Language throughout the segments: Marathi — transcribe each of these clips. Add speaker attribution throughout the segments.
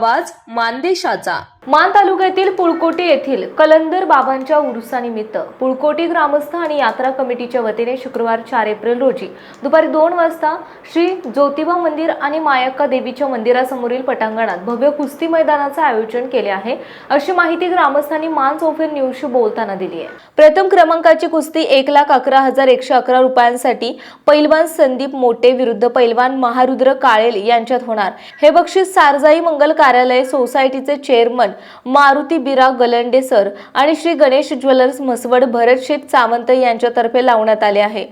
Speaker 1: आवाज मानदेशाचा.
Speaker 2: मान तालुक्यातील पुळकोटी येथील कलंदर बाबांच्या उरुसानिमित्त पुळकोटी ग्रामस्थ आणि यात्रा कमिटीच्या वतीने शुक्रवार चार एप्रिल रोजी दुपारी दोन वाजता श्री ज्योतिबा मंदिर आणि मायक्का देवीच्या मंदिरासमोरील पटांगणात भव्य कुस्ती मैदानाचं आयोजन केले आहे अशी माहिती ग्रामस्थांनी मान चौफेर न्यूजशी बोलताना दिली आहे. प्रथम क्रमांकाची कुस्ती एक लाख अकरा हजार एकशे अकरा रुपयांसाठी पैलवान संदीप मोटे विरुद्ध पैलवान महारुद्र काळेल यांच्यात होणार. हे बक्षीस सारजाई मंगल कार्यालय सोसायटीचे चेअरमन मारुती बिरा गलंडे सर आणि श्री गणेश ज्वेलर्स म्हसवड भरत शेठ सावंत यांच्यातर्फे लावण्यात आले आहे.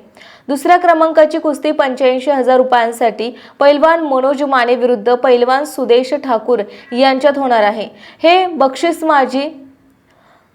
Speaker 2: दुसऱ्या क्रमांकाची कुस्ती पंच्याऐंशी हजार रुपयांसाठी पैलवान मनोज माने विरुद्ध पैलवान सुदेश ठाकूर यांच्यात होणार आहे. हे बक्षीस माजी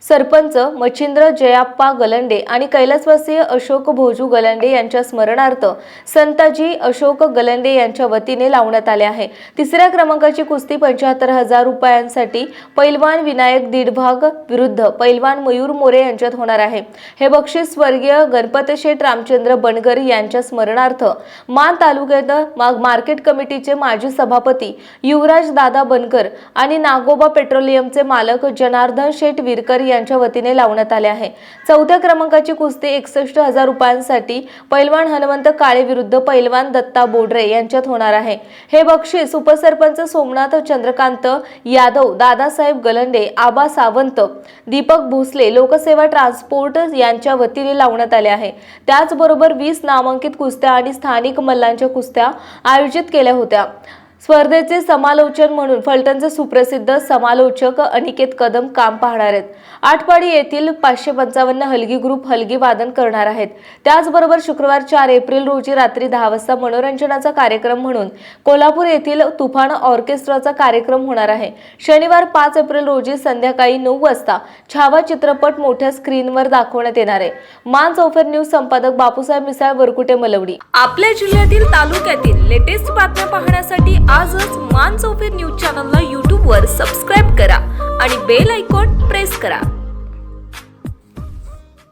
Speaker 2: सरपंच मच्छिंद्र जयाप्पा गलंडे आणि कैलासवासीय अशोक भोजू गलंडे यांच्या स्मरणार्थ संताजी अशोक गलंडे यांच्या वतीने लावण्यात आले आहे. तिसऱ्या क्रमांकाची कुस्ती पंच्याहत्तर हजार रुपयांसाठी पैलवान विनायक दीडभाग विरुद्ध पैलवान मयूर मोरे यांच्यात होणार आहे. हे बक्षीस स्वर्गीय गणपतशेठ रामचंद्र बनगर यांच्या स्मरणार्थ मान तालुक्यात मार्केट कमिटीचे माजी सभापती युवराज दादा बनकर आणि नागोबा पेट्रोलियमचे मालक जनार्दन शेठ विरकर यांच्या वतीने लावण्यात आले आहे. चौथ्या क्रमांकाची कुस्ती एकसष्ट हजार रुपयांसाठी पैलवान हनुमंत काळे विरुद्ध पैलवान दत्ता बोडरे यांच्यात होणार आहे. हे बक्षीस उपसरपंच सोमनाथ चंद्रकांत यादव दादासाहेब गलंडे आबा सावंत दीपक भोसले लोकसेवा ट्रान्सपोर्ट यांच्या वतीने लावण्यात आले आहे. त्याचबरोबर वीस नामांकित कुस्त्या आणि स्थानिक मल्लांच्या कुस्त्या आयोजित केल्या होत्या. स्पर्धेचे समालोचन म्हणून फलटणचे सुप्रसिद्ध समालोचक अनिकेत कदम काम पाहणार आहेत. आठपाडी येथील पाचशे पंचावन्न हलगी ग्रुप हलगी वादन करणार आहेत. त्याचबरोबर शुक्रवार चार एप्रिल रोजी रात्री दहा वाजता मनोरंजनाचा कार्यक्रम म्हणून कोल्हापूर येथील तुफान ऑर्केस्ट्राचा कार्यक्रम होणार आहे. शनिवार पाच एप्रिल रोजी संध्याकाळी नऊ वाजता छावा चित्रपट मोठ्या स्क्रीनवर दाखवण्यात येणार आहे. मान चौफेर न्यूज संपादक बापूसाहेब मिसाळ वरकुटे मलवडी.
Speaker 1: आपल्या जिल्ह्यातील तालुक्यातील लेटेस्ट बातम्या पाहण्यासाठी आजच मान चौफेर न्यूज चॅनलला यूट्यूबवर सबस्क्राईब करा आणि बेल आयकॉन प्रेस करा.